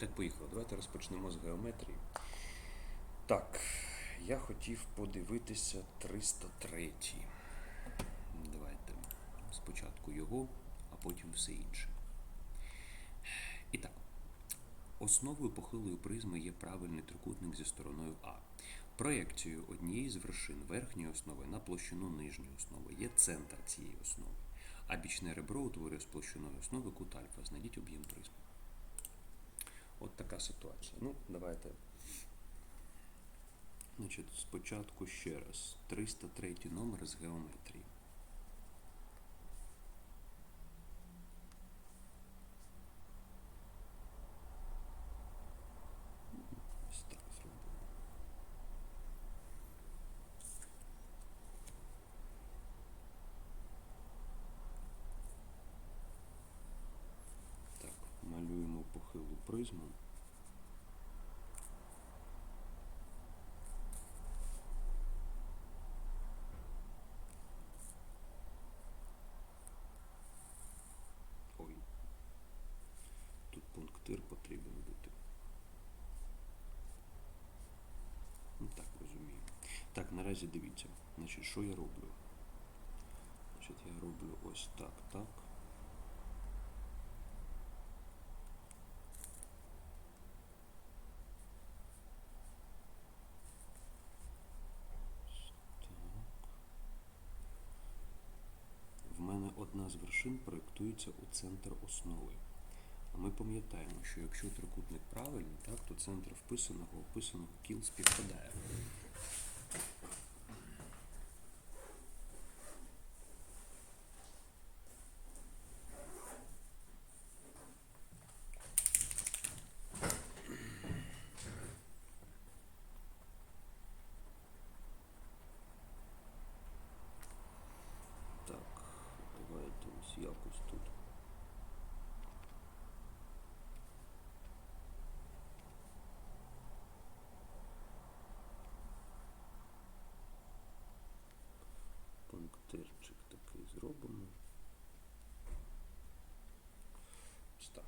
так, поїхали. Давайте розпочнемо з геометрії. Так, я хотів подивитися 303. Давайте спочатку його, а потім все інше. І так, основою похилої призми є правильний трикутник зі стороною А. Проєкцією однієї з вершин верхньої основи на площину нижньої основи є центр цієї основи. А бічне ребро утворює з площиною основи кут альфа. Знайдіть об'єм призми. От така ситуація. Ну, давайте. Значить, спочатку ще раз. 303 номер з геометрії. Ось так зробимо. Так, малюємо похилу призму. Ой. Тут пунктир потрібен бути. Ну так, розумію. Так, наразі дивіться. Значить, що я роблю? Значить, я роблю ось так, так. В мене одна з вершин проєктується у центр основи. А ми пам'ятаємо, що якщо трикутник правильний, так, то центр вписаного описаного кіл співпадає. Так, давайте ось якось тут. Пунктирчик такий зробимо. Ось так.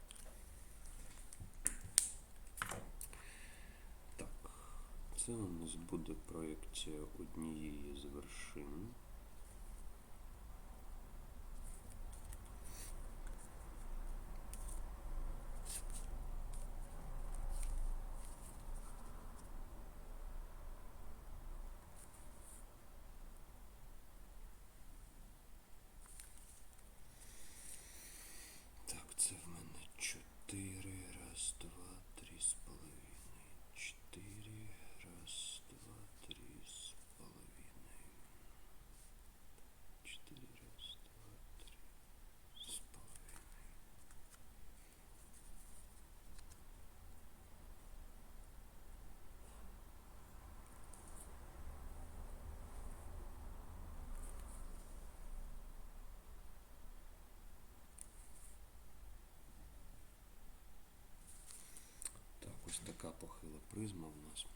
Так, це у нас буде проєкція однієї з вершин. Так, це в мене чотири. Раз, два, три з половиною. Чотири. Раз, два, три з половиною. Чотири. Раз, два, три з половиною. Так, ось така похила призма в нас.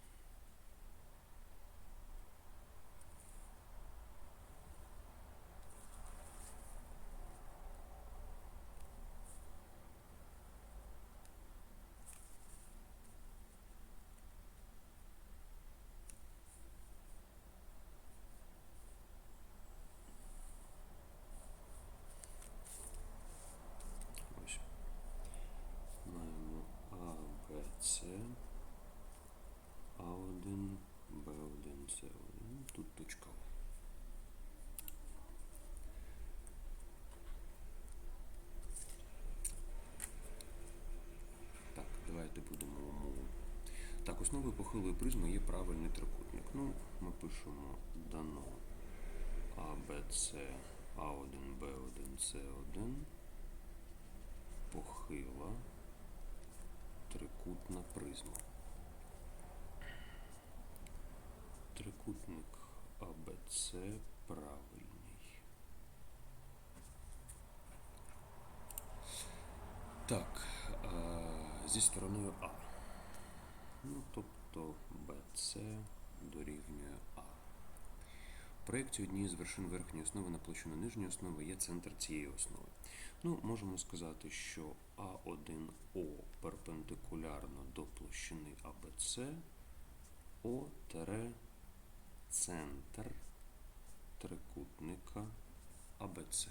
Ось. Маємо А, Б, С, А1, Б1, С1. Тут точка. Так, давайте будемо умову. Так, основою похилої призми є правильний трикутник. Ну, ми пишемо дано А, Б, С, А1, Б1, С1. Похила трикутна призма. Трикутник АБЦ правильний. Так, зі стороною А. Ну, тобто БЦ дорівнює А. В проєкті однієї з вершин верхньої основи на площину нижньої основи є центр цієї основи. Ну, можемо сказати, що А1О перпендикулярно до площини АБЦ О центр трикутника АБЦ.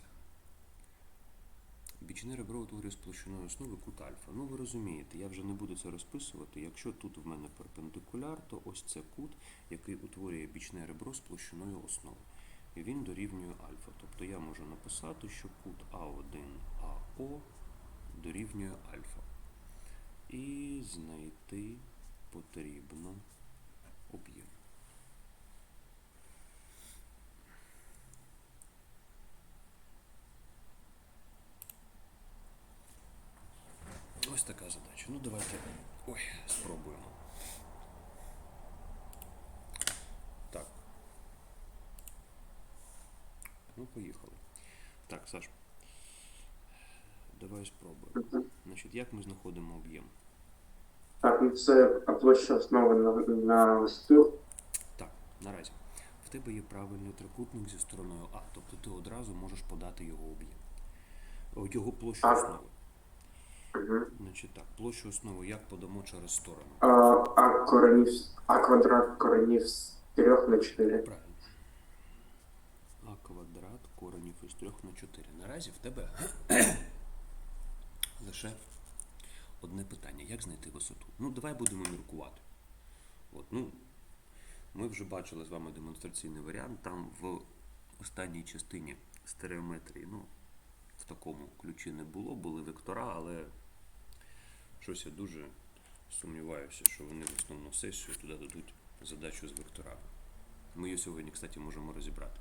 Бічне ребро утворює з площиною основи кут альфа. Ну, ви розумієте, я вже не буду це розписувати. Якщо тут в мене перпендикуляр, то ось це кут, який утворює бічне ребро з площиною основи. І він дорівнює альфа. Тобто я можу написати, що кут А1АО дорівнює альфа. І знайти потрібно об'єм. Ось така задача. Ну давайте. Ой, спробуємо. Так. Ну, поїхали. Так, Саш. Давай спробуємо. Значить, як ми знаходимо об'єм? Так, ну це площа основи на, листу. Так, наразі. В тебе є правильний трикутник зі стороною А, тобто ти одразу можеш подати його об'єм. Його площу основи. Угу. Значить так, площу основи як подамо через сторону? А, а, коренів, а квадрат коренів з 3 на 4. Правильно. А квадрат коренів із 3 на 4. Наразі в тебе лише одне питання. Як знайти висоту? Ну, давай будемо міркувати. От, ну, ми вже бачили з вами демонстраційний варіант. Там в останній частині стереометрії, ну, в такому ключі не було, були вектора, але щось я дуже сумніваюся, що вони в основну сесію туди дадуть задачу з векторами. Ми її сьогодні, кстати, можемо розібрати.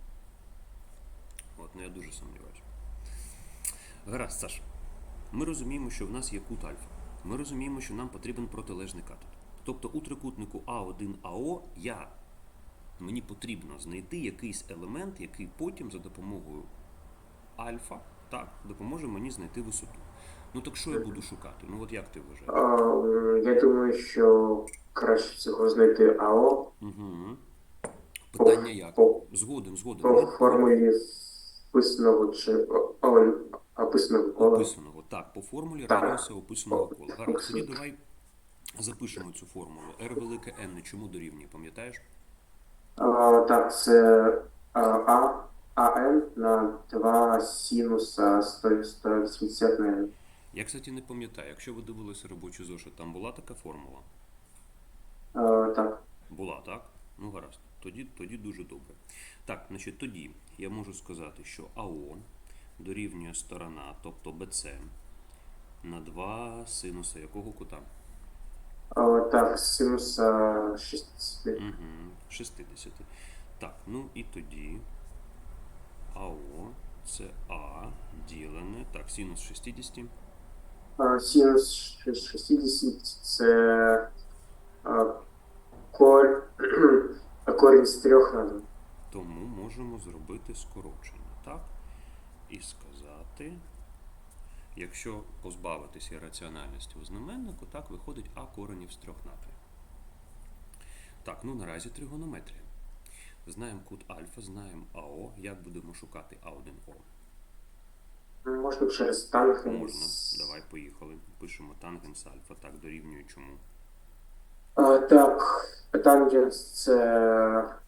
От, ну я дуже сумніваюся. Гаразд, Саш. Ми розуміємо, що в нас є кут альфа. Ми розуміємо, що нам потрібен протилежний катет. Тобто у трикутнику А1АО я, мені потрібно знайти якийсь елемент, який потім за допомогою альфа так, допоможе мені знайти висоту. Ну так що я буду шукати? Ну от як ти вважаєш? Я думаю, що краще всього знайти АО Угу. Питання як? по, Згоден, згоден. по Ми- формулі вписаного чи описаного кола. Описаного. Так, по формулі радіуса описаного кола. Гаразд, тоді давай запишемо цю формулу. R велике N чому дорівнює, пам'ятаєш? А, так, це а, А, АН на 2 синуса 100, 180 на N. Я, кстати, не пам'ятаю. Якщо ви дивилися робочий зошит, там була така формула? А, так, Була, так? Ну гаразд. Тоді, тоді дуже добре. Так, значить, тоді я можу сказати, що АО дорівнює сторона, тобто БЦ, на 2 синуса якого кута? а, так, синуса 60. Угу, 60. Так, ну і тоді АО це А ділене. Так, синус 60. Синус ш- 60 це кор... корінь з трьох на два. Тому можемо зробити скорочення, так? І сказати, якщо позбавитися раціональності у знаменнику, так виходить А коренів з трьох на. Так, ну наразі тригонометрія. Знаємо кут альфа, знаємо АО. Як будемо шукати А1О? Можна через тангенс. Можна. Давай поїхали. Пишемо тангенс альфа. Так, дорівнює чому? А, так, тангенс це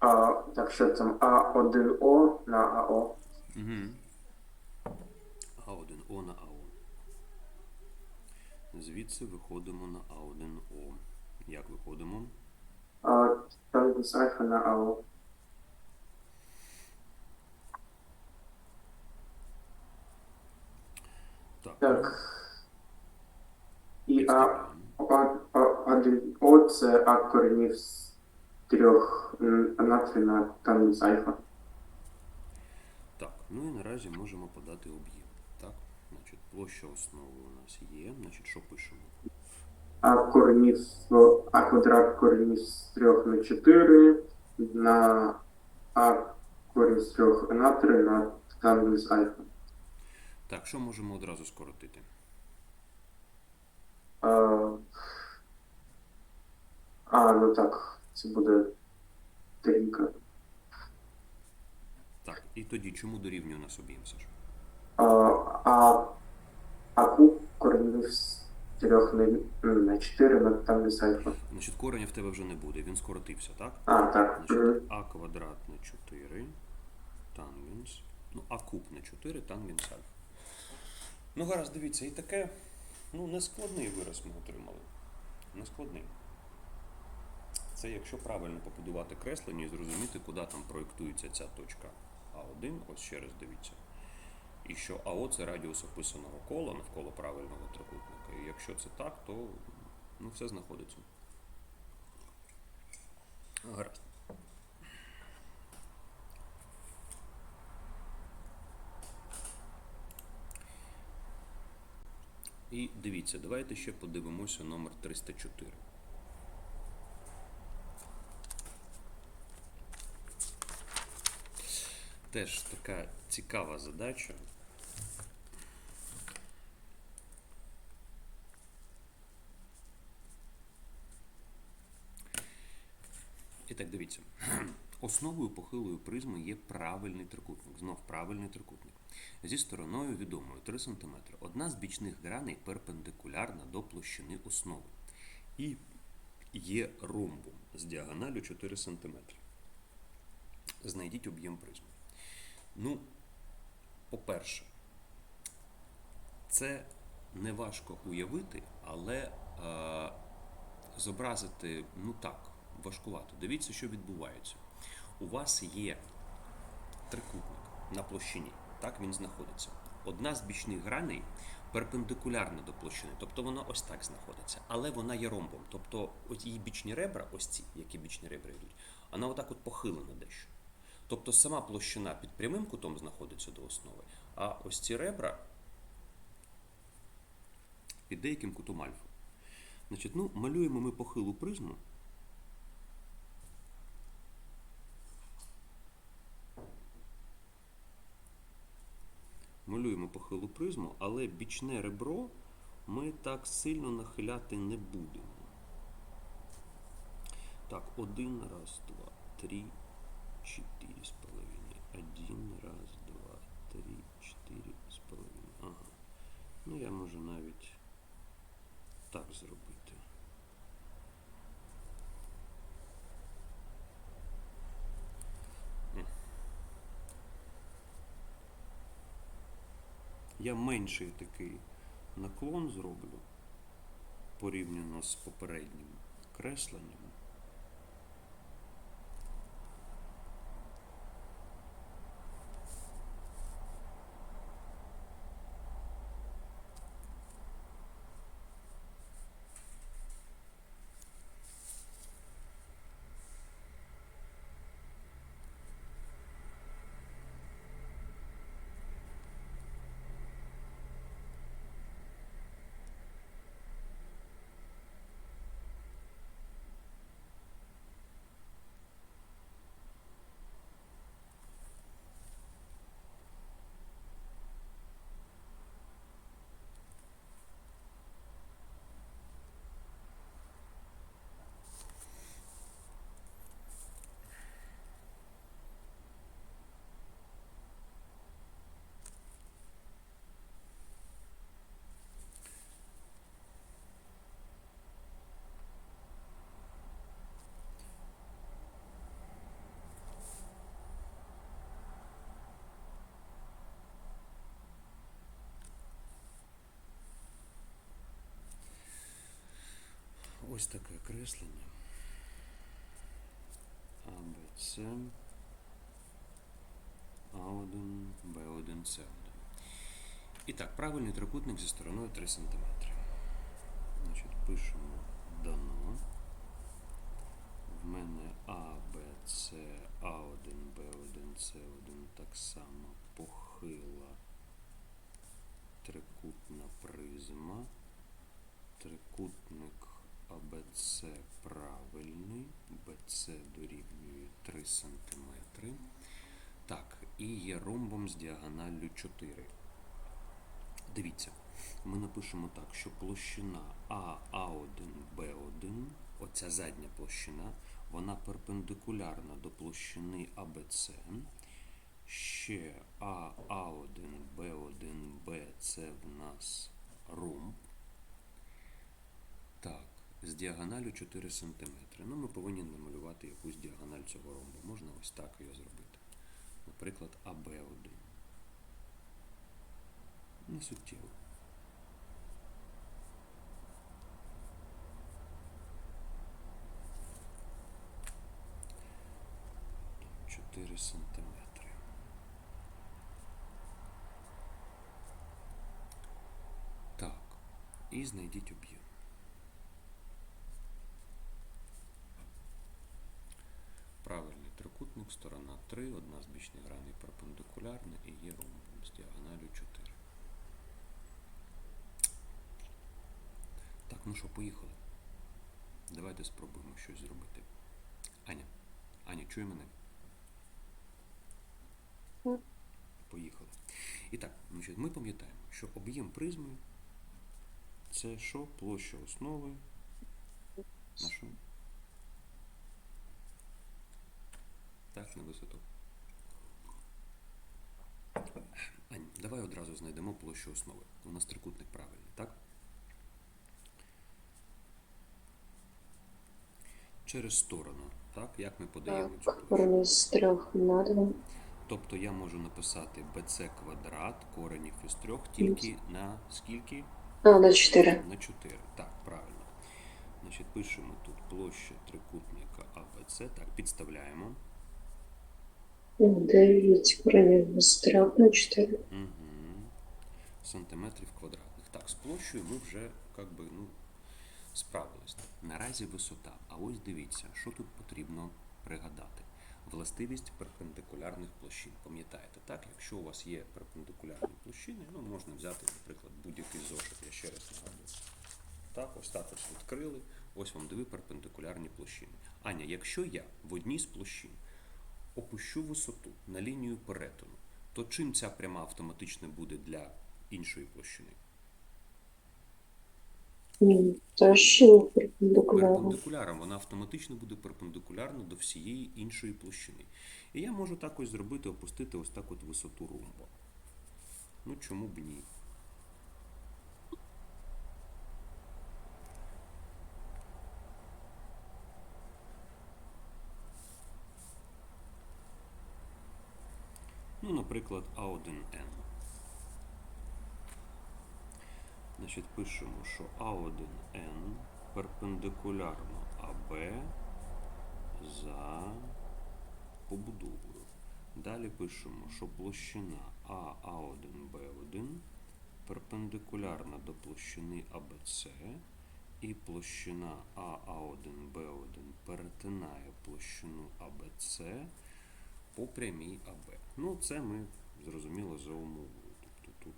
а, так, що там А1О на АО. Угу. А1О на АО. Звідси виходимо на А1О. Як виходимо? А, тангенс альфа на АО. Так. І А, а, а, 1О це А коренів з трьох м, на 3 альфа. Так, ну і наразі можемо подати об'єм. Так, значить, площа основи у нас є. Значить, що пишемо? А коренів, А квадрат коренів з 3 на 4 на А корінь з 3 на 3 на тангенс альфа. Так, що можемо одразу скоротити? А, а, ну так, це буде трійка. Так, і тоді чому дорівнює нас об'єм, Саш? А, а, а куб коренів з 3 на, на 4 на тангенс альфа. Значить, кореня в тебе вже не буде, він скоротився, так? А, так. Значить, а квадрат на 4 тангенс. Ну, а куб на 4 тангенс альфа. Ну, гаразд, дивіться, і таке, ну, нескладний вираз ми отримали. Нескладний. Це якщо правильно побудувати креслення і зрозуміти, куди там проєктується ця точка А1, ось ще раз дивіться. І що АО це радіус описаного кола навколо правильного трикутника. І якщо це так, то ну, все знаходиться. Гаразд. І дивіться, давайте ще подивимося номер 304. Теж така цікава задача. І так дивіться. Основою похилої призми є правильний трикутник. Знов правильний трикутник. Зі стороною відомою 3 см. Одна з бічних граней перпендикулярна до площини основи. І є ромбом з діагоналю 4 см. Знайдіть об'єм призми. Ну, по-перше, це не важко уявити, але е, зобразити, ну так, важкувато. Дивіться, що відбувається. У вас є трикутник на площині, так він знаходиться. Одна з бічних граней перпендикулярна до площини, тобто вона ось так знаходиться, але вона є ромбом. Тобто ось її бічні ребра, ось ці, які бічні ребра йдуть, вона отак от похилена дещо. Тобто сама площина під прямим кутом знаходиться до основи, а ось ці ребра під деяким кутом альфа. Значить, ну, малюємо ми похилу призму. Малюємо похилу призму, але бічне ребро ми так сильно нахиляти не будемо. Так, один, раз, два, три, четыре с половиной. Один, раз, два, три, чотири з половиною. Ага. Ну, я можу навіть так зробити. Я менший такий наклон зроблю порівняно з попереднім кресленням. Ось таке креслення. А, С, А1, Б1, С1. І так, правильний трикутник зі стороною 3 см. Значить, пишемо дано. В мене А, Б, С, А1, Б1, С1 так само похила трикутна призма. Трикутник АБЦ правильний, БЦ дорівнює 3 см. Так, і є ромбом з діагоналлю 4. Дивіться, ми напишемо так, що площина АА1, Б1, оця задня площина, вона перпендикулярна до площини АБЦ. Ще АА1, Б1, Б це в нас ромб. Діагоналю 4 см. Ну, ми повинні намалювати якусь діагональ цього ромбу. Можна ось так його зробити. Наприклад, АБ1. Не суттєво. Сантиметри. Так. І знайдіть об'єм. Правильний трикутник, сторона 3, одна з бічних граней перпендикулярна і є ромбом з діагоналю 4. Так, ну що, поїхали. Давайте спробуємо щось зробити. Аня, Аня, чує мене? Поїхали. І так, значить, ми пам'ятаємо, що об'єм призми це що? Площа основи нашої. Так, на висоту. Ань, давай одразу знайдемо площу основи. У нас трикутник правильний, так? Через сторону, так? Як ми подаємо цю площу? з трьох на. Тобто я можу написати bc квадрат коренів із трьох тільки на скільки? А, до чотири. На 4. Так, правильно. Значить, пишемо тут площа трикутника АБЦ. Так, підставляємо. Дев'ять коренів з трьох на чотири. Угу. Сантиметрів квадратних. Так, з площею ми вже як би, ну, справились. Наразі висота. А ось дивіться, що тут потрібно пригадати. Властивість перпендикулярних площин. Пам'ятаєте, так? Якщо у вас є перпендикулярні площини, ну можна взяти, наприклад, будь-який зошит, я ще раз нагадую. Так, ось так ось відкрили. Ось вам дві перпендикулярні площини. Аня, якщо я в одній з площин опущу висоту на лінію перетину, то чим ця пряма автоматично буде для іншої площини? Та перпендикулярно. Перпендикуляром вона автоматично буде перпендикулярна до всієї іншої площини. І я можу так ось зробити, опустити ось так от висоту ромба. Ну чому б ні? Ну, наприклад, А1Н. Значить, пишемо, що А1Н перпендикулярно АБ за побудовою. Далі пишемо, що площина АА1Б1 перпендикулярна до площини АБЦ, і площина АА1Б1 перетинає площину АБЦ по прямій АБ. Ну, це ми зрозуміло за умовою. Тобто тут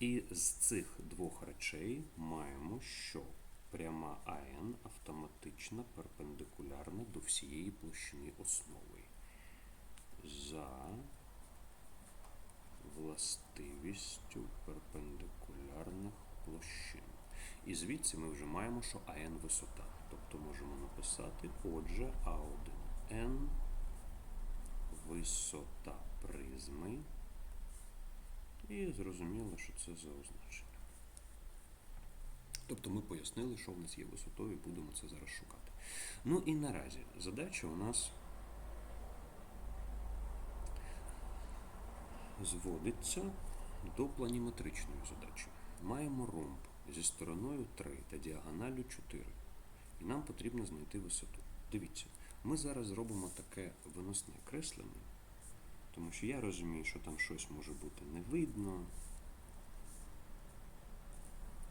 і з цих двох речей маємо, що пряма АН автоматично перпендикулярна до всієї площини основи за властивістю перпендикулярних площин. І звідси ми вже маємо, що АН висота. Тобто можемо написати, отже, А1Н висота призми. І зрозуміло, що це за означення. Тобто ми пояснили, що в нас є висотою, і будемо це зараз шукати. Ну і наразі задача у нас зводиться до планіметричної задачі. Маємо ромб зі стороною 3 та діагоналю 4. І нам потрібно знайти висоту. Дивіться, ми зараз зробимо таке виносне креслення. Тому що я розумію, що там щось може бути не видно.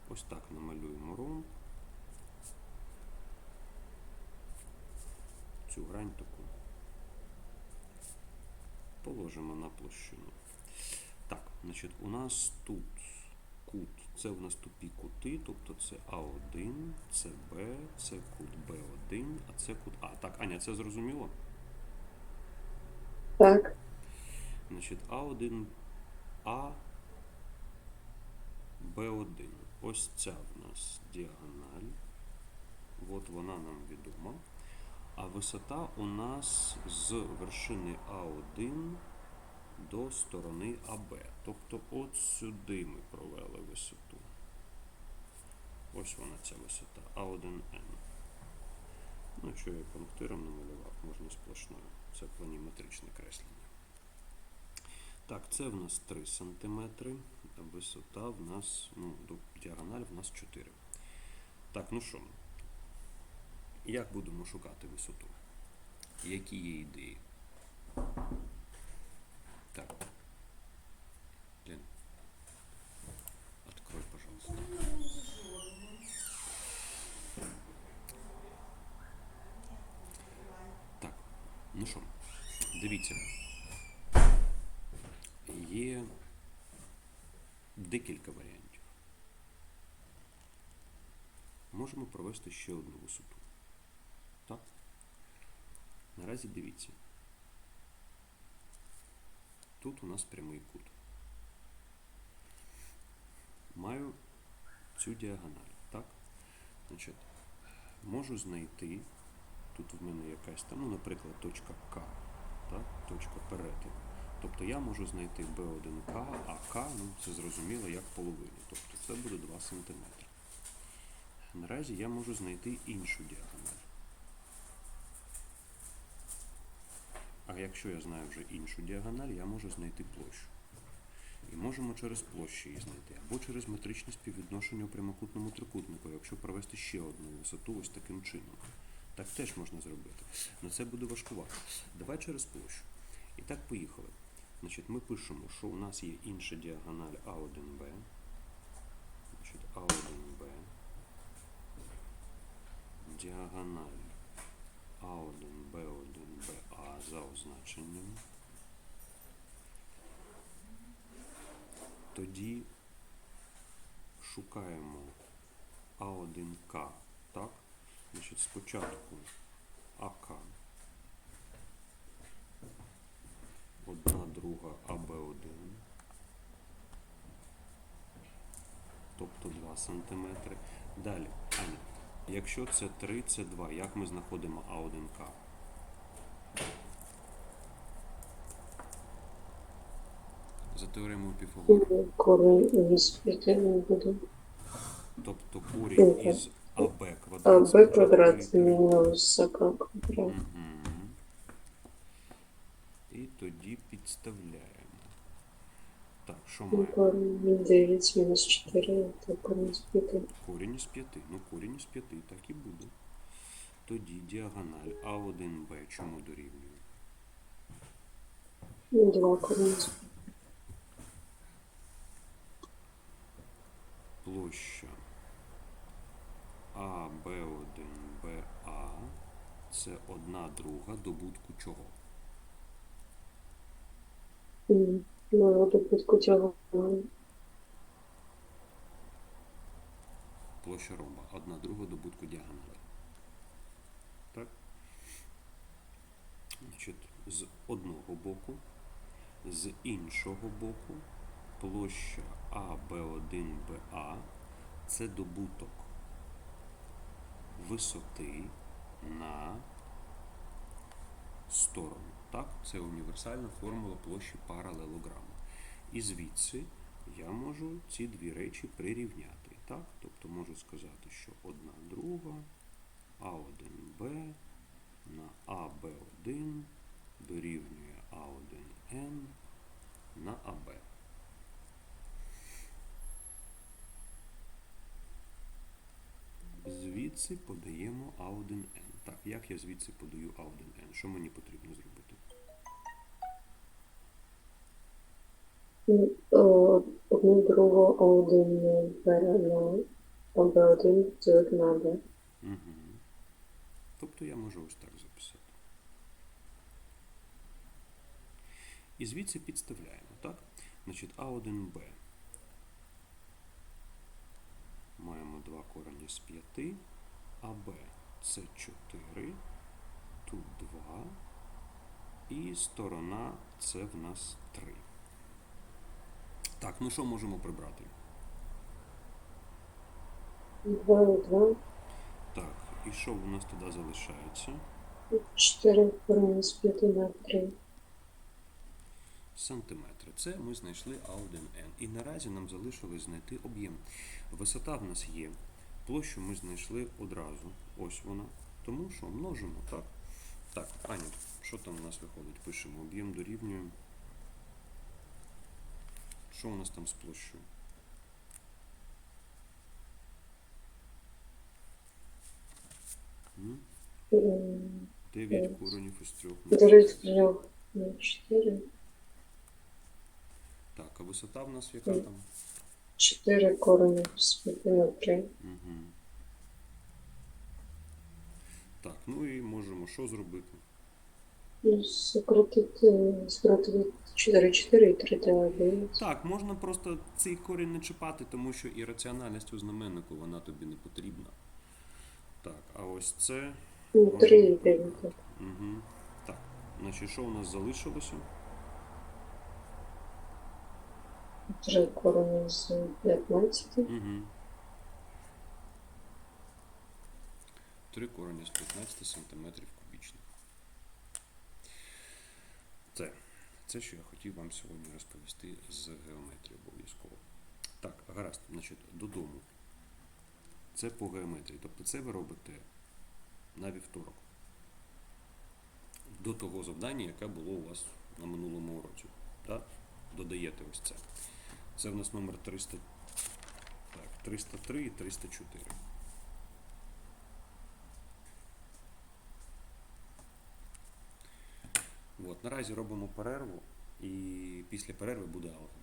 Ось так намалюємо ромб. Цю грань таку. Положимо на площину. Так, значить, у нас тут кут, це у нас тупі кути, тобто це А1, це Б, це кут Б1, а це кут А. Так, Аня, це зрозуміло? Так, Значить, А1, А, Б1. Ось ця в нас діагональ. От вона нам відома. А висота у нас з вершини А1 до сторони АБ. Тобто от сюди ми провели висоту. ось вона ця висота А1Н. Ну, що я пунктиром намалював, можна сплошною. Це планіметричне креслення. Так, це в нас 3 см, а висота в нас, ну, діагональ в нас 4. Так, ну що, як будемо шукати висоту? Які є ідеї? Так. Лен, открой, пожалуйста. Так, ну що, дивіться. Є декілька варіантів. Можемо провести ще одну висоту. Так? Наразі дивіться. Тут у нас прямий кут. Маю цю діагональ, так? Значить, можу знайти, тут в мене якась там, ну, наприклад, точка К, так? точка перетину. Тобто я можу знайти B1К, а К, ну, це зрозуміло, як половину. Тобто це буде 2 см. Наразі я можу знайти іншу діагональ. А якщо я знаю вже іншу діагональ, я можу знайти площу. І можемо через площу її знайти. Або через метричне співвідношення у прямокутному трикутнику, якщо провести ще одну висоту ось таким чином. Так теж можна зробити. Але це буде важкувато. Давай через площу. І так поїхали. Значить, ми пишемо, що у нас є інша діагональ А1Б. Значить, А1Б. Діагональ А1, Б1, БА за означенням. Тоді шукаємо А1К, так? Значить, спочатку АК. Одна друга АБ1. Тобто 2 см. Далі, якщо це 3, це 2, як ми знаходимо А1К? За теоремою Піфагора. Корінь із 5 буде. Тобто корінь Мгм. із АБ квадрат. спочатку квадрат мінус ак квадрат. Мгм. І тоді підставляємо. Так, що Ну, маємо? Корінь 9 мінус 4, то корінь з 5. Корінь із 5. Ну, корінь із 5 так і буде. Тоді діагональ А1Б чому дорівнює? 2 корінь з Площа АБ1БА це одна друга добутку чого? Ну, добутку цього Площа ромба. Одна друга добутку діагоналі. Так? Значить, з одного боку, з іншого боку, площа АБ1БА це добуток висоти на сторону. Так? Це універсальна формула площі паралелограму. І звідси я можу ці дві речі прирівняти. Так? Тобто можу сказати, що одна друга А1Б на АБ1 дорівнює А1Н на АБ. Звідси подаємо А1Н. Так, як я звідси подаю А1Н? Що мені потрібно зробити? Одну другу А1 бере на АБ1 ділити на АБ. Угу. Тобто я можу ось так записати. І звідси підставляємо, так? Значить, А1Б. Маємо два корені з 5. АБ це 4. Тут 2. І сторона це в нас 3. Так, ну що можемо прибрати? 2 і 2, Так, і що у нас тоді залишається? 4 корінь з 5 на 3. сантиметри. Це ми знайшли А1Н. І наразі нам залишилось знайти об'єм. Висота в нас є площу ми знайшли одразу. Ось вона. Тому що множимо, так? Так, Аня, що там у нас виходить? Пишемо об'єм дорівнює. Що у нас там з 9 Ось. коренів із 3 на Дев'ять 4. трьох чотири. Так, а висота в нас яка там? Чотири корені з п'яти на три. Угу. Так, ну і можемо що зробити? Ну, сократити, скоротити 4, 4 і 3 9. Так, можна просто цей корінь не чіпати, тому що і раціональність у знаменнику вона тобі не потрібна. Так, а ось це. Ну, 3 і 9. Угу. Так, значить, що у нас залишилося? 3 корені з 15. Угу. 3 корені з 15 сантиметрів кубічних. Це. Це, що я хотів вам сьогодні розповісти з геометрії обов'язково. Так, гаразд, значить, додому. Це по геометрії. Тобто це ви робите на вівторок. До того завдання, яке було у вас на минулому уроці. Так? Додаєте ось це. Це в нас номер 300, так, 303 і 304. От, наразі робимо перерву, і після перерви буде алгебра.